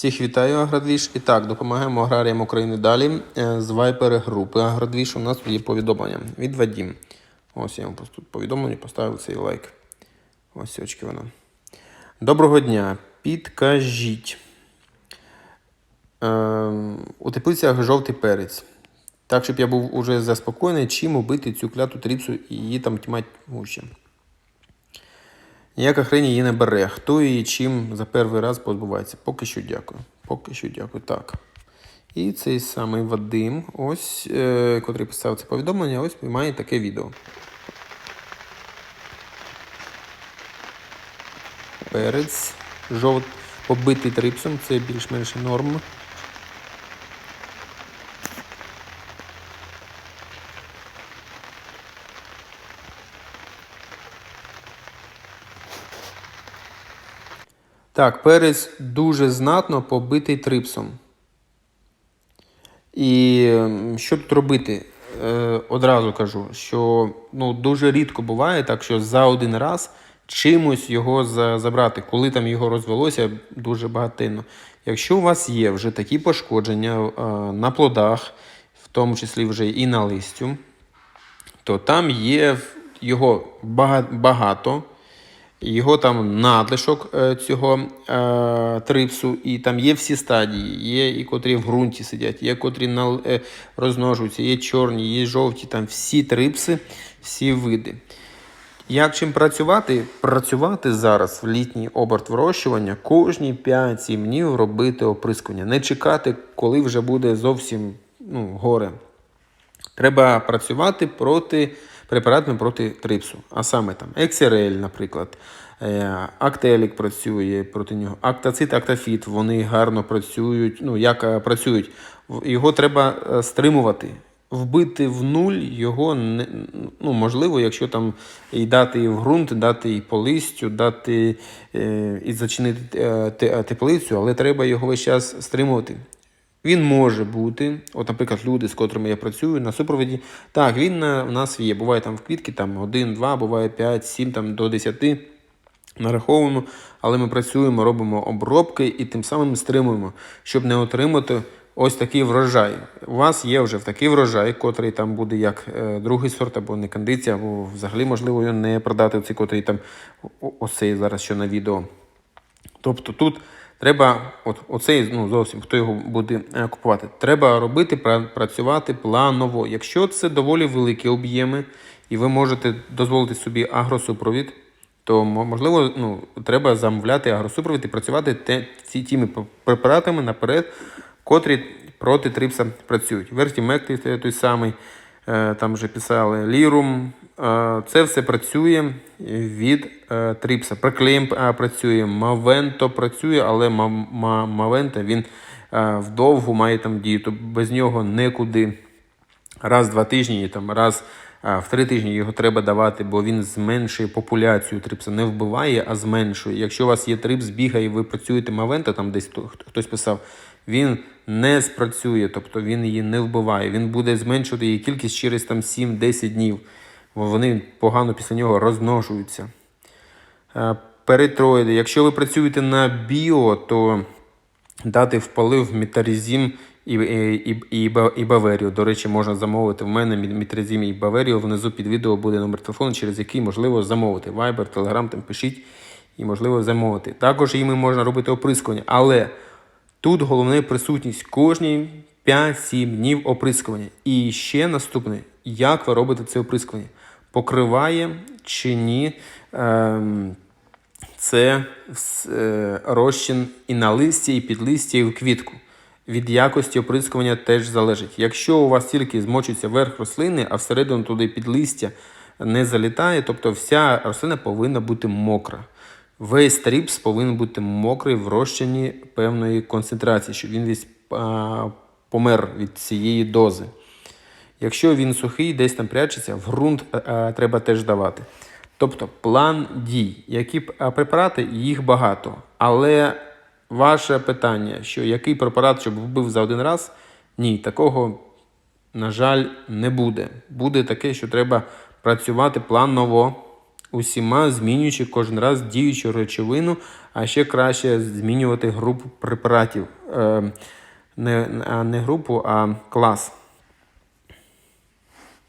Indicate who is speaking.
Speaker 1: Всіх вітаю, Агродвіж. І так, допомагаємо аграріям України далі. Е, З вайпери групи Агродвіж у нас є повідомлення від Вадім. Ось я вам тут повідомлення, поставив цей лайк. Ось очки воно. Доброго дня. Підкажіть. Е, у теплицях жовтий перець. Так, щоб я був уже заспокоєний, чим убити цю кляту тріпсу і її там тьмать гуще. Ніяка хрень її не бере. Хто її чим за перший раз позбувається? Поки що дякую. Поки що дякую. Так. І цей самий Вадим, ось, е, котрий писав це повідомлення, ось має таке відео. Перець. Жовт побитий трипсом, це більш-менш норм. Так, перець дуже знатно побитий трипсом. І що тут робити? Е, одразу кажу, що ну, дуже рідко буває так, що за один раз чимось його за, забрати, коли там його розвелося дуже багатинно. Якщо у вас є вже такі пошкодження е, на плодах, в тому числі вже і на листю, то там є його багато, його там надлишок е, цього е, трипсу, і там є всі стадії. Є і котрі в ґрунті сидять, є котрі е, розмножуються, є чорні, є жовті, там всі трипси, всі види. Як чим працювати? Працювати зараз в літній оберт вирощування кожні 5-7 днів робити оприскування. Не чекати, коли вже буде зовсім ну, горе. Треба працювати проти препаратами проти трипсу. А саме там XRL, наприклад, е, Актелік працює проти нього, Актацит, Актафіт, вони гарно працюють. Ну, як е, працюють, його треба е, стримувати. Вбити в нуль його не ну, можливо, якщо там і дати і в ґрунт, дати і по листю, дати і зачинити теплицю, але треба його весь час стримувати. Він може бути, от, наприклад, люди, з котрими я працюю на супроводі. Так, він на, в нас є. Буває там в квітки, там 1, 2, буває 5, 7, там до 10 нараховуємо, але ми працюємо, робимо обробки і тим самим стримуємо, щоб не отримати ось такий врожай. У вас є вже такий врожай, котрий там буде як е, другий сорт, або не кондиція, або взагалі можливо його не продати, цей котрий там ось цей зараз що на відео. Тобто тут треба, от оцей ну зовсім хто його буде е, купувати, треба робити працювати планово. Якщо це доволі великі об'єми, і ви можете дозволити собі агросупровід, то можливо ну, треба замовляти агросупровід і працювати те, ці, тими препаратами наперед, котрі проти трипса працюють. Вертімек той- самий, е, там вже писали лірум. Е, Це все працює від е, трипса. Проклеєм е, працює, Мавенто працює, але Ма- Ма- Мавента він е, вдовгу має там то без нього нікуди. Раз в два тижні, там, раз в три тижні його треба давати, бо він зменшує популяцію трипса, не вбиває, а зменшує. Якщо у вас є трипс, бігає, ви працюєте Мавента, там десь хтось писав, він не спрацює, тобто він її не вбиває. Він буде зменшувати її кількість через там 7-10 днів, вони погано після нього розмножуються. Е, Перитроїди. Якщо ви працюєте на біо, то дати в полив метарізім і, і, і, і, Баверію. До речі, можна замовити в мене мі- метарізім і Баверію. Внизу під відео буде номер телефону, через який можливо замовити. Viber, Telegram, там пишіть і можливо замовити. Також їми можна робити оприскування, але тут головне присутність кожні 5-7 днів оприскування. І ще наступне, як ви робите це оприскування? Покриває чи ні? Ем, це е, розчин і на листі, і під листя, і в квітку. Від якості оприскування теж залежить. Якщо у вас тільки змочиться верх рослини, а всередину туди під листя не залітає, тобто вся рослина повинна бути мокра. Весь тріпс повинен бути мокрий в розчині певної концентрації, щоб він весь помер від цієї дози. Якщо він сухий, десь там прячеться, в ґрунт е, е, треба теж давати. Тобто план дій. Які е, препарати, їх багато. Але ваше питання, що який препарат, щоб вбив за один раз, ні, такого, на жаль, не буде. Буде таке, що треба працювати планово, усіма, змінюючи кожен раз діючу речовину, а ще краще змінювати групу препаратів. Е, не, не групу, а клас.